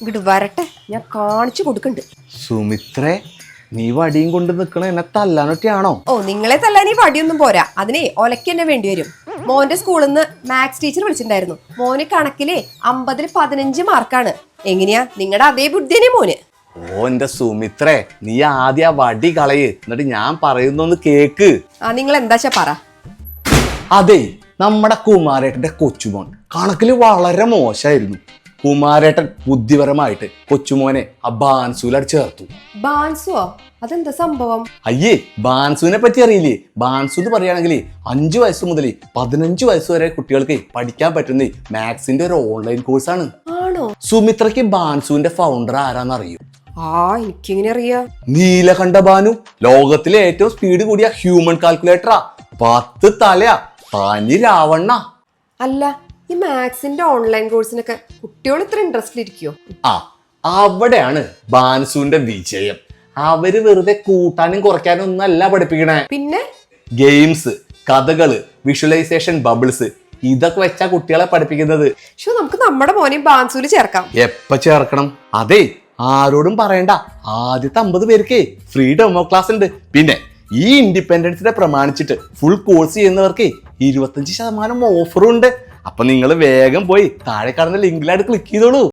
ഇങ്ങോട്ട് വരട്ടെ. ഞാൻ കാണിച്ചു കൊടുക്കണ്ട്. സുമിത്രേ നീ വടിയും കൊണ്ട് നിക്കണ എന്നെ തല്ലാനൊക്കെയാണോ ഓ നിങ്ങളെ തല്ലാൻ ഈ വടിയൊന്നും പോരാ. അതിനെ ഒലയ്ക്ക് തന്നെ വേണ്ടി വരും. മോന്റെ സ്കൂളിൽ നിന്ന് മാത്സ് ടീച്ചർ വിളിച്ചിട്ടുണ്ടായിരുന്നു. മോന് കണക്കിലെ അമ്പതിൽ പതിനഞ്ച് മാർക്കാണ്. എങ്ങനെയാ? നിങ്ങളുടെ അതേ ബുദ്ധി തന്നെ മോന്? ഓ എന്റെ സുമിത്രേ നീ ആദ്യ വടി കളയ്. എന്നിട്ട് ഞാൻ പറയുന്നൊന്ന് കേക്ക്. ആ നിങ്ങൾ എന്താച്ചാ പറ? അതെ നമ്മുടെ കുമാരേട്ടന്റെ കൊച്ചുമോൻ. കണക്കിൽ വളരെ മോശമായിരുന്നു കുമാരേട്ടൻ ബുദ്ധിപരമായിട്ട് കൊച്ചുമോനെ ആ ബാൻസൂലട് ചേർത്തു. ബാൻസുവോ? അതെന്താ സംഭവം? അയ്യേ ബാൻസുവിനെ പറ്റി അറിയില്ലേ? ബാൻസു എന്ന് പറയുകയാണെങ്കിൽ അഞ്ചു വയസ്സ് മുതൽ പതിനഞ്ച് വയസ്സ് വരെ കുട്ടികൾക്ക് പഠിക്കാൻ പറ്റുന്ന മാത്സിന്റെ ഒരു ഓൺലൈൻ കോഴ്സാണ് ആണോ. സുമിത്രയ്ക്ക് ബാൻസുവിന്റെ ഫൗണ്ടർ ആരാന്ന് അറിയൂ ആ എനിക്കിങ്ങനെ അറിയാ? നീലകണ്ഠ ബാനു ലോകത്തിലെ ഏറ്റവും സ്പീഡ് കൂടിയ ഹ്യൂമൻ കാൽക്കുലേറ്ററാ പത്ത് തലയാ താനി രാവണ്ണ. അല്ല ഈ മാത്സിന്റെ ഓൺലൈൻ കോഴ്സിനൊക്കെ കുട്ടികൾ ഇത്ര ഇൻട്രസ്റ്റ് ഇരിക്കുവോ? ആ അവിടെയാണ് ബാൻസുവിന്റെ വിജയം. അവർ വെറുതെ കൂട്ടാനും കുറയ്ക്കാനും ഒന്നും അല്ല പഠിപ്പിക്കണേ. പിന്നെ? ഗെയിംസ് കഥകൾ വിഷ്വലൈസേഷൻ ബബിൾസ് ഇതൊക്കെ വെച്ചാ കുട്ടികളെ പഠിപ്പിക്കുന്നത്. പക്ഷെ നമുക്ക് നമ്മുടെ മോനെയും ബാൻസൂര് ചേർക്കാം. എപ്പ ചേർക്കണം? അതെ ആരോടും പറയണ്ട. ആദ്യത്തെ അമ്പത് പേർക്ക് ഫ്രീ ഡെമോ ക്ലാസ് ഉണ്ട്. പിന്നെ ഈ ഇൻഡിപെൻഡൻസിനെ പ്രമാണിച്ചിട്ട് ഫുൾ കോഴ്സ് ചെയ്യുന്നവർക്ക് ഇരുപത്തഞ്ച് ശതമാനം ഓഫറും ഉണ്ട്. അപ്പൊ നിങ്ങൾ വേഗം പോയി താഴെ കാണുന്ന ലിങ്കിലായിട്ട് ക്ലിക്ക് ചെയ്തോളൂ.